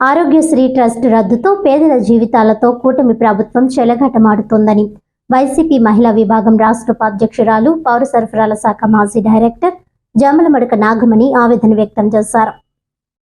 Aarogyasri trust రద్దుతో పేదల జీవితాలతో కూటమి ప్రభుత్వం చెలగాటమాడుతోందని వైసీపీ మహిళా విభాగం రాష్ట్ర ఉపాధ్యక్షురాలు పౌర సరఫరాల శాఖ మాజీ డైరెక్టర్ జమలమడక నాగమణి ఆవేదన వ్యక్తం చేశారు.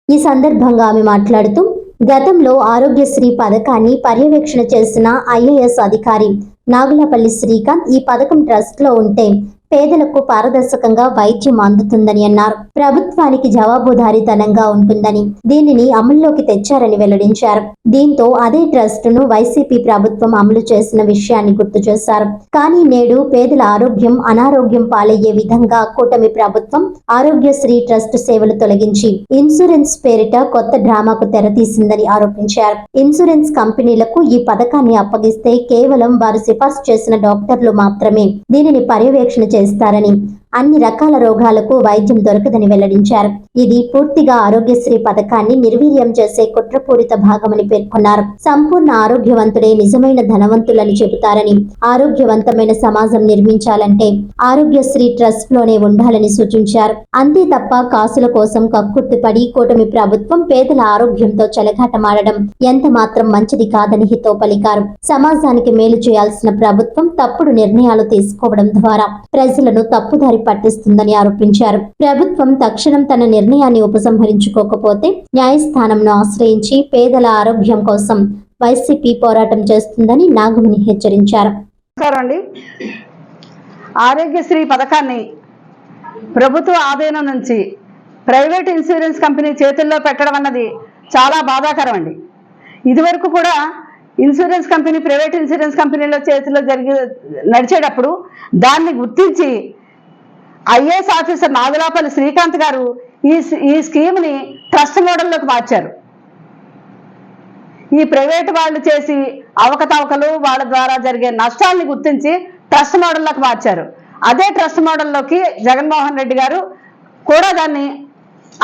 ఈ సందర్భంగా ఆమె మాట్లాడుతూ గతంలో ఆరోగ్యశ్రీ పథకాన్ని పర్యవేక్షణ చేసిన ఐఏఎస్ అధికారి నాగులపల్లి శ్రీకాంత్ ఈ పథకం ట్రస్ట్లో ఉంటే పేదలకు పారదర్శకంగా వైద్యం అందుతుందని అన్నారు. ప్రభుత్వానికి జవాబుదారీతనంగా ఉంటుందని దీనిని అమల్లోకి తెచ్చారని వెల్లడించారు. దీంతో అదే ట్రస్ట్ను వైసీపీ ప్రభుత్వం అమలు చేసిన విషయాన్ని గుర్తు చేశారు. కానీ నేడు పేదల ఆరోగ్యం అనారోగ్యం పాలయ్యే విధంగా కూటమి ప్రభుత్వం ఆరోగ్యశ్రీ ట్రస్ట్ సేవలు తొలగించి ఇన్సూరెన్స్ పేరిట కొత్త డ్రామాకు తెరతీసిందని ఆరోపించారు. ఇన్సూరెన్స్ కంపెనీలకు ఈ పథకాన్ని అప్పగిస్తే కేవలం వారు సిఫార్సు చేసిన డాక్టర్లు మాత్రమే దీనిని పర్యవేక్షణ చేస్తారని అన్ని రకాల రోగాలకు వైద్యం దొరకదని వెల్లడించారు. ఇది పూర్తిగా ఆరోగ్యశ్రీ పథకాన్ని నిర్వీర్యం చేసే కుట్రపూరిత భాగమని పేర్కొన్నారు. సంపూర్ణ ఆరోగ్యవంతుడే నిజమైన ధనవంతులని చెబుతారని ఆరోగ్యవంతమైన సమాజం నిర్మించాలంటే ఆరోగ్యశ్రీ ట్రస్ట్లోనే ఉండాలని సూచించారు. అంతే తప్ప కాసుల కోసం కక్కుర్తిపడి కూటమి ప్రభుత్వం పేదల ఆరోగ్యంతో చెలగాటమాడడం ఎంత మాత్రం మంచిది కాదని హితో పలికారు. సమాజానికి మేలు చేయాల్సిన ప్రభుత్వం తప్పుడు నిర్ణయాలు తీసుకోవడం ద్వారా ప్రజలను తప్పుదారి పట్టిస్తుందని ఆరోపించారు. ప్రభుత్వం తక్షణం తన నిర్ణయాన్ని ఉపసంహరించుకోకపోతే న్యాయస్థానంను ఆశ్రయించి పేదల ఆరోగ్యం కోసం వైసీపీ పోరాటం చేస్తుందని నాగమణి హెచ్చరించారు. ఆరోగ్యశ్రీ పథకాన్ని ప్రభుత్వ ఆధీనం నుంచి ప్రైవేట్ ఇన్సూరెన్స్ కంపెనీ చేతుల్లో పెట్టడం అన్నది చాలా బాధాకరం అండి ఇదివరకు కూడా ఇన్సూరెన్స్ కంపెనీ ప్రైవేట్ ఇన్సూరెన్స్ కంపెనీలో చేతిలో జరిగి నడిచేటప్పుడు దాన్ని గుర్తించి ఐఏఎస్ ఆఫీసర్ నాగులాపల్లి శ్రీకాంత్ గారు ఈ ఈ స్కీమ్ని ట్రస్ట్ మోడల్లోకి మార్చారు. ఈ ప్రైవేట్ వాళ్ళు చేసి అవకతవకలు వాళ్ళ ద్వారా జరిగే నష్టాల్ని గుర్తించి ట్రస్ట్ మోడల్లోకి మార్చారు. అదే ట్రస్ట్ మోడల్లోకి జగన్మోహన్ రెడ్డి గారు కూడా దాన్ని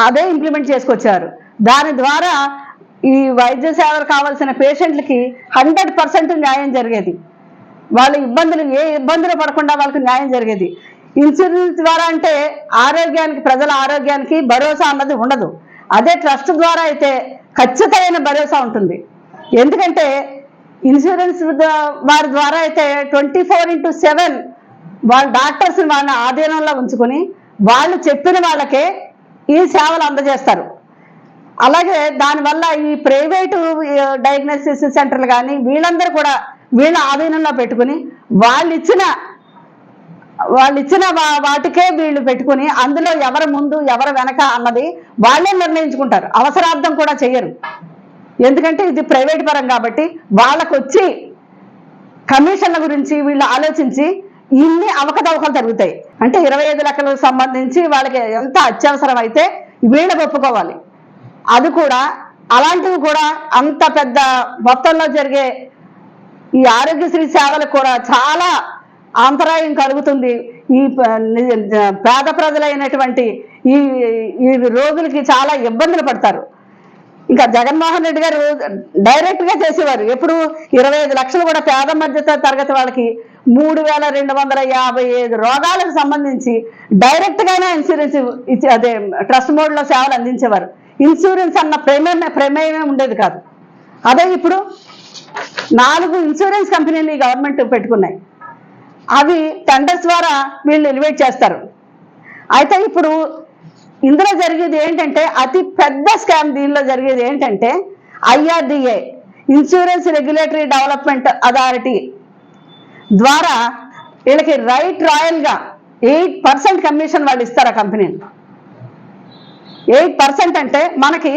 అదే ఇంప్లిమెంట్ చేసుకొచ్చారు. దాని ద్వారా ఈ వైద్య సేవలు కావాల్సిన పేషెంట్లకి హండ్రెడ్ పర్సెంట్ న్యాయం జరిగేది. వాళ్ళ ఇబ్బందులు ఏ ఇబ్బందులు పడకుండా వాళ్ళకి న్యాయం జరిగేది. ఇన్సూరెన్స్ ద్వారా అంటే ఆరోగ్యానికి ప్రజల ఆరోగ్యానికి భరోసా అన్నది ఉండదు. అదే ట్రస్ట్ ద్వారా అయితే ఖచ్చితమైన భరోసా ఉంటుంది. ఎందుకంటే ఇన్సూరెన్స్ వారి ద్వారా అయితే ట్వంటీ ఫోర్ ఇంటూ సెవెన్ వాళ్ళ డాక్టర్స్ని వాళ్ళ ఆధీనంలో ఉంచుకొని వాళ్ళు చెప్పిన వాళ్ళకే ఈ సేవలు అందజేస్తారు. అలాగే దానివల్ల ఈ ప్రైవేటు డయాగ్నోసిస్ సెంటర్లు కానీ వీళ్ళందరూ కూడా వీళ్ళ ఆధీనంలో పెట్టుకుని వాళ్ళు ఇచ్చిన వాళ్ళు ఇచ్చిన వా- వాటికే వీళ్ళు పెట్టుకుని అందులో ఎవరు ముందు ఎవరు వెనక అన్నది వాళ్ళే నిర్ణయించుకుంటారు. అవసరార్థం కూడా చేయరు ఎందుకంటే ఇది ప్రైవేట్ పరం కాబట్టి వాళ్ళకు వచ్చి కమిషన్ల గురించి వీళ్ళు ఆలోచించి ఇన్ని అవకతవకలు జరుగుతాయి అంటే ఇరవై ఐదు లక్షలకు సంబంధించి వాళ్ళకి ఎంత అత్యవసరం అయితే వీళ్ళు ఒప్పుకోవాలి. అది కూడా అలాంటివి కూడా అంత పెద్ద మొత్తంలో జరిగే ఈ ఆరోగ్యశ్రీ సేవలు కూడా చాలా అంతరాయం కలుగుతుంది. ఈ పేద ప్రజలైనటువంటి ఈ ఈ రోగులకి చాలా ఇబ్బందులు పడతారు. ఇంకా జగన్మోహన్ రెడ్డి గారు డైరెక్ట్గా చేసేవారు. ఎప్పుడు ఇరవై ఐదు లక్షలు కూడా పేద మధ్య తరగతి వాళ్ళకి మూడు వేల రెండు వందల యాభై ఐదు రోగాలకు సంబంధించి డైరెక్ట్గానే ఇన్సూరెన్స్ ఇచ్చి అదే ట్రస్ట్ మోడ్లో సేవలు అందించేవారు. ఇన్సూరెన్స్ అన్న ప్రమేయమే ప్రమేయమే ఉండేది కాదు. అదే ఇప్పుడు నాలుగు ఇన్సూరెన్స్ కంపెనీలు ఈ గవర్నమెంట్ పెట్టుకున్నాయి. అవి టెండర్స్ ద్వారా వీళ్ళు ఎలివేట్ చేస్తారు. అయితే ఇప్పుడు ఇందులో జరిగేది ఏంటంటే అతి పెద్ద స్కామ్ దీనిలో జరిగేది ఏంటంటే IRDA insurance regulatory development authority ద్వారా వీళ్ళకి రైట్ రాయల్గా ఎయిట్ పర్సెంట్ కమిషన్ వాళ్ళు ఇస్తారు ఆ కంపెనీని ఎయిట్ పర్సెంట్ అంటే మనకి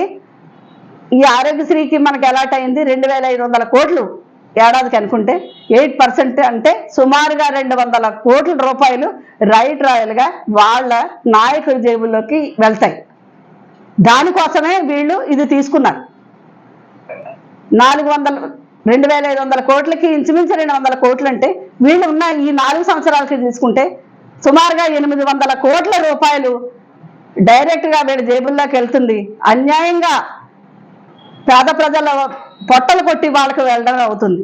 ఈ ఆరోగ్యశ్రీకి మనకి అలాట్ అయింది రెండు వేల ఐదు వందల కోట్లు. ఏడాదికి అనుకుంటే ఎయిట్ పర్సెంట్ అంటే సుమారుగా రెండు వందల కోట్ల రూపాయలు రైట్ రాయల్గా వాళ్ళ నాయకుల జేబుల్లోకి వెళ్తాయి. దానికోసమే వీళ్ళు ఇది తీసుకున్నారు. నాలుగు వందల రెండు వేల ఐదు వందల కోట్లకి ఇంచుమించు రెండు వందల కోట్లు అంటే వీళ్ళు ఉన్న ఈ నాలుగు సంవత్సరాలకి తీసుకుంటే సుమారుగా ఎనిమిది వందల కోట్ల రూపాయలు డైరెక్ట్గా వీళ్ళ జేబుల్లోకి వెళ్తుంది. అన్యాయంగా పేద ప్రజల పొట్టలు కొట్టి వాళ్ళకి వెళ్ళడం అవుతుంది.